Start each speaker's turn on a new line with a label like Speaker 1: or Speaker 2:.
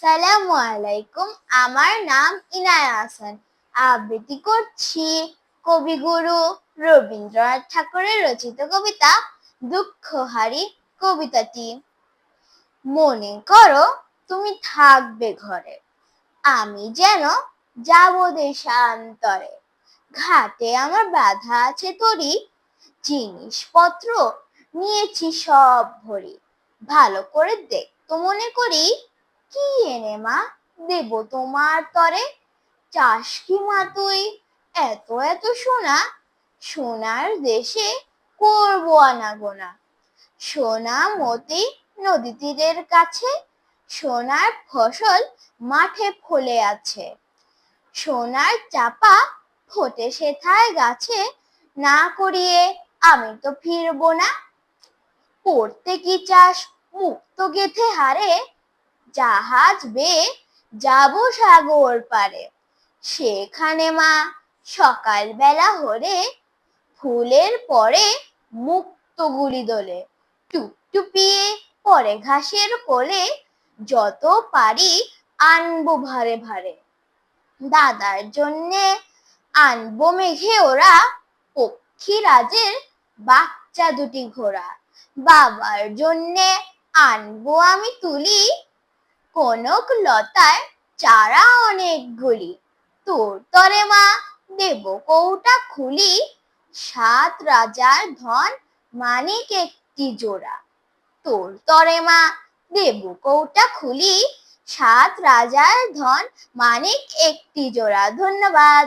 Speaker 1: আলাইকুম, আমার নাম ইনায়া হাসান। আবৃত্তি করছি কবিগুরু রবীন্দ্রনাথ ঠাকুরের রচিত কবিতা কবিতাটি। মনে করো তুমি থাকবে ঘরে, আমি যেন যাব দেশান্তরে। ঘাটে আমার বাধা আছে তরি, জিনিসপত্র নিয়েছি সব ভরি। ভালো করে দেখতো মনে করি কি এনে মা? দেব তোমার তরে। চাস কি মা তুই? এত এত সোনা। সোনার দেশে করব আনাগোনা। সোনা মতি নদী তীরের কাছে। সোনার ফসল মাঠে ফলে আছে। সোনার চাপা ফোটে সেথায় গাছে। না করিয়ে আমি তো ফিরবো না। পড়তে কি চাস? মুক্ত গেথে হারে। জাহাজ বেয়ে যাব সাগর পারে সেখানে মা সকাল বেলা হলে ফুলের পরে মুক্ত গুলি দোলে। টুপটুপিয়ে পরে ঘাসের কোলে যত পারি আনব ভারে ভারে। দাদার জন্যে আনব মেঘে ওরা পক্ষী রাজের বাচ্চা দুটি ঘোড়া। বাবার জন্যে আনব আমি তুলি কনক লতার চারা অনেকগুলি তোর তরে মা, দেব কৌটা খুলি। সাত রাজার ধন মানিক একটি জোড়া। তোর তরে মা, দেব কৌটা খুলি। সাত রাজার ধন মানিক একটি জোড়া। ধন্যবাদ।